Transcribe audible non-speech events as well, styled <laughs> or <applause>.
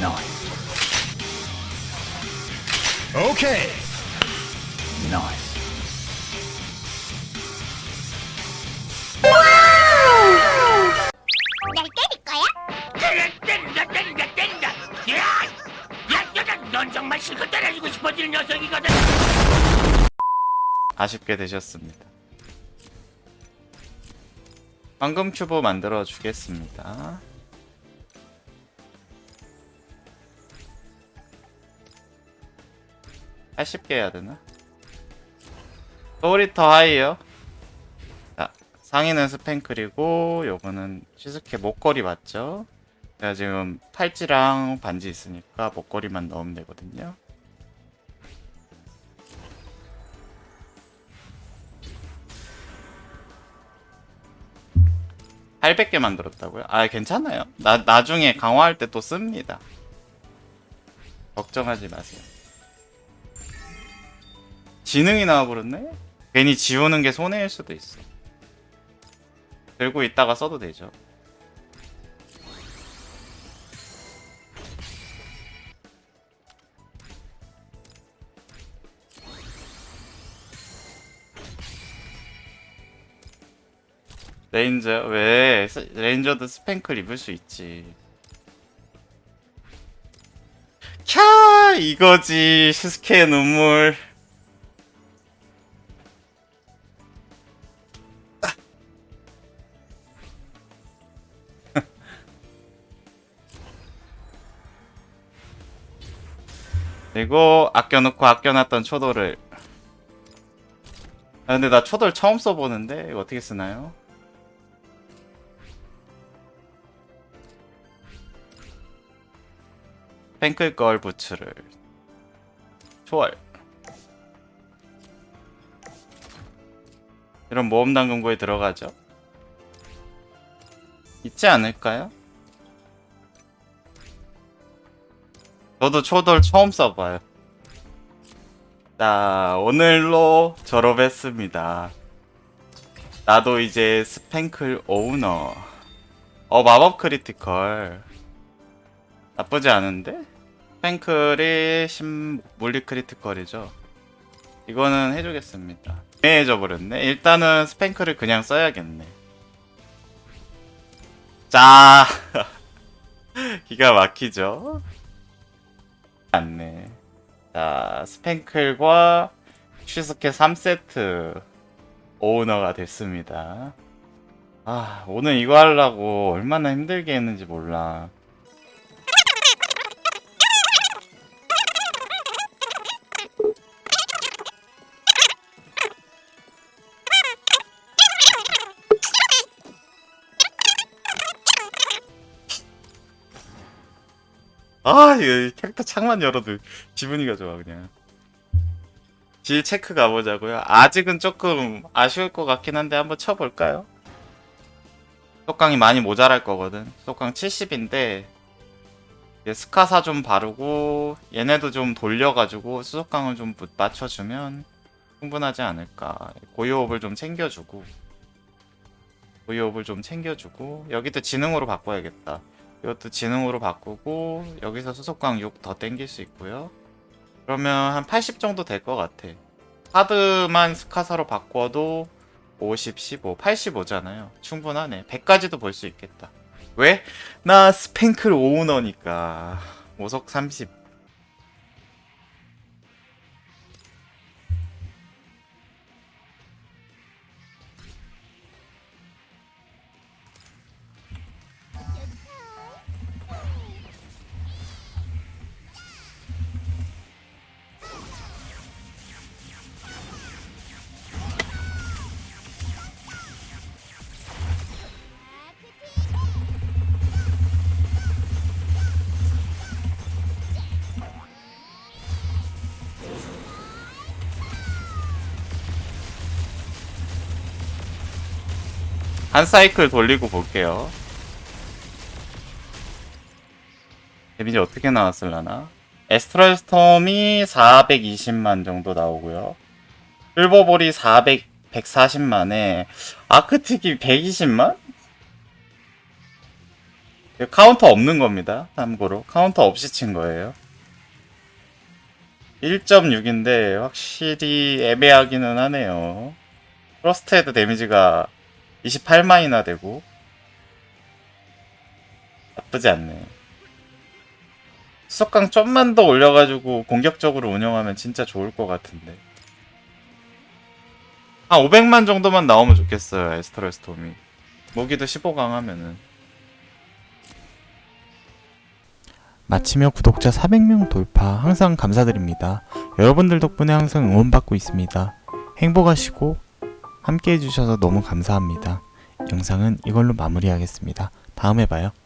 Nice. Okay. Nice. 날 때릴 거야? 그래 때린다 때린다 때린다 야! 야 여자 넌 정말 실컷 때려주고 싶어지는 녀석이거든 아쉽게 되셨습니다. 황금 큐브 만들어 주겠습니다. (80개) 해야 되나? 소울이 더 하이요 자 상의는 스팽클이고 요거는 시스케 목걸이 맞죠? 제가 지금 팔찌랑 반지 있으니까 목걸이만 넣으면 되거든요 800개 만들었다고요? 아 괜찮아요. 나 나중에 강화할 때 또 씁니다. 걱정하지 마세요. 지능이 나와버렸네? 괜히 지우는 게 손해일 수도 있어. 들고 있다가 써도 되죠. 레인저 왜 스- 레인저도 스팽클 입을 수 있지 캬 이거지 시스케의 눈물 그리고 아껴놓고 아껴놨던 초돌을 아 근데 나 초돌 처음 써보는데 이거 어떻게 쓰나요? pen클걸 부츠를 초월 이런 모험 당금고에 들어가죠 있지 않을까요? 저도 초돌 처음 써봐요 자 오늘로 졸업했습니다 나도 이제 스팽클 오우너 어 마법 크리티컬 나쁘지 않은데? 팽클이 심 물리 크리티컬이죠. 이거는 해주겠습니다. 애매해져 버렸네. 일단은 스팽클을 그냥 써야겠네. 자, <laughs> 기가 막히죠. 않네. 자, 스팽클과 슈스케 3세트 오너가 됐습니다. 아, 오늘 이거 하려고 얼마나 힘들게 했는지 몰라. 아, 이거 캐릭터 창만 열어도 기분이가 좋아, 그냥. 질 체크 가보자고요. 아직은 조금 아쉬울 것 같긴 한데 한번 쳐볼까요? 속강이 많이 모자랄 거거든. 속강 70인데, 스카사 좀 바르고, 얘네도 좀 돌려가지고, 수속강을 좀 맞춰주면 충분하지 않을까. 고요업을 좀 챙겨주고, 고요업을 좀 챙겨주고, 여기도 지능으로 바꿔야겠다. 이것도 지능으로 바꾸고 여기서 수속광 6 더 땡길 수 있고요. 그러면 한 80 정도 될 것 같아. 카드만 스카사로 바꿔도 50, 15, 85잖아요. 충분하네. 100까지도 볼 수 있겠다. 왜? 나 스팽클 오우너니까. 오석 30. 한 사이클 돌리고 볼게요. 데미지 어떻게 나왔을라나? 에스트럴 스톰이 420만 정도 나오고요. 실버볼이 400, 140만에 아크틱이 120만? 이거 카운터 없는 겁니다. 참고로 카운터 없이 친 거예요. 1.6인데 확실히 애매하기는 하네요. 프로스트헤드 데미지가 28만이나 되고 나쁘지 않네. 수석강 좀만 더 올려가지고 공격적으로 운영하면 진짜 좋을 것 같은데. 한 500만 정도만 나오면 좋겠어요, 에스터럴 스톰이. 무기도 15강 하면은. 마치며 구독자 400명 돌파 항상 감사드립니다. 여러분들 덕분에 항상 응원받고 있습니다. 행복하시고 함께 해주셔서 너무 감사합니다. 영상은 이걸로 마무리하겠습니다. 다음에 봐요.